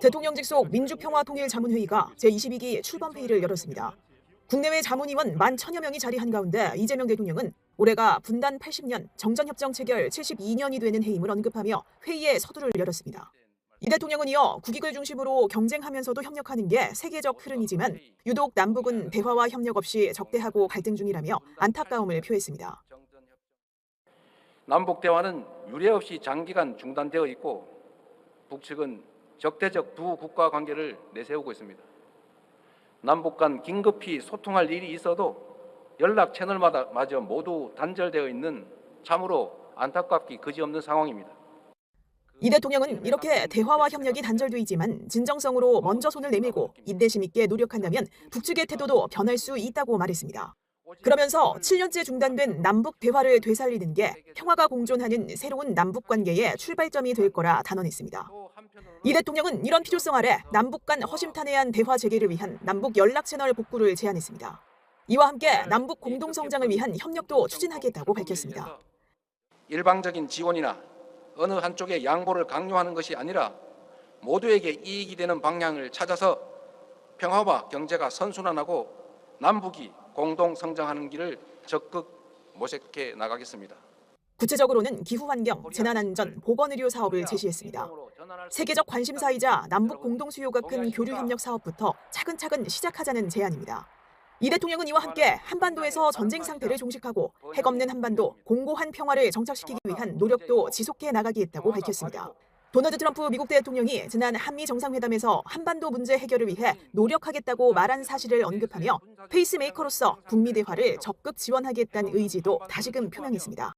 대통령 직속 민주평화통일자문회의가 제22기 출범회의를 열었습니다. 국내외 자문위원 만 천여 명이 자리한 가운데 이재명 대통령은 올해가 분단 80년, 정전협정 체결 72년이 되는 해임을 언급하며 회의에 서두를 열었습니다. 이 대통령은 이어 국익을 중심으로 경쟁하면서도 협력하는 게 세계적 흐름이지만 유독 남북은 대화와 협력 없이 적대하고 갈등 중이라며 안타까움을 표했습니다. 남북 대화는 유례 없이 장기간 중단되어 있고 북측은 적대적 두 국가 관계를 내세우고 있습니다. 남북 간 긴급히 소통할 일이 있어도 연락 채널마다 마저 모두 단절되어 있는 참으로 안타깝기 그지없는 상황입니다. 이 대통령은 이렇게 대화와 협력이 단절돼 있지만 진정성으로 먼저 손을 내밀고 인내심 있게 노력한다면 북측의 태도도 변할 수 있다고 말했습니다. 그러면서 7년째 중단된 남북 대화를 되살리는 게 평화가 공존하는 새로운 남북 관계의 출발점이 될 거라 단언했습니다. 이 대통령은 이런 필요성 아래 남북 간 허심탄회한 대화 재개를 위한 남북 연락 채널 복구를 제안했습니다. 이와 함께 남북 공동 성장을 위한 협력도 추진하겠다고 밝혔습니다. 일방적인 지원이나 어느 한쪽의 양보를 강요하는 것이 아니라 모두에게 이익이 되는 방향을 찾아서 평화와 경제가 선순환하고 남북이 공동 성장하는 길을 적극 모색해 나가겠습니다. 구체적으로는 기후환경, 재난안전, 보건의료 사업을 제시했습니다. 세계적 관심사이자 남북 공동 수요가 큰 교류 협력 사업부터 차근차근 시작하자는 제안입니다. 이 대통령은 이와 함께 한반도에서 전쟁 상태를 종식하고 핵 없는 한반도, 공고한 평화를 정착시키기 위한 노력도 지속해 나가겠다고 밝혔습니다. 도널드 트럼프 미국 대통령이 지난 한미 정상회담에서 한반도 문제 해결을 위해 노력하겠다고 말한 사실을 언급하며 페이스메이커로서 북미 대화를 적극 지원하겠다는 의지도 다시금 표명했습니다.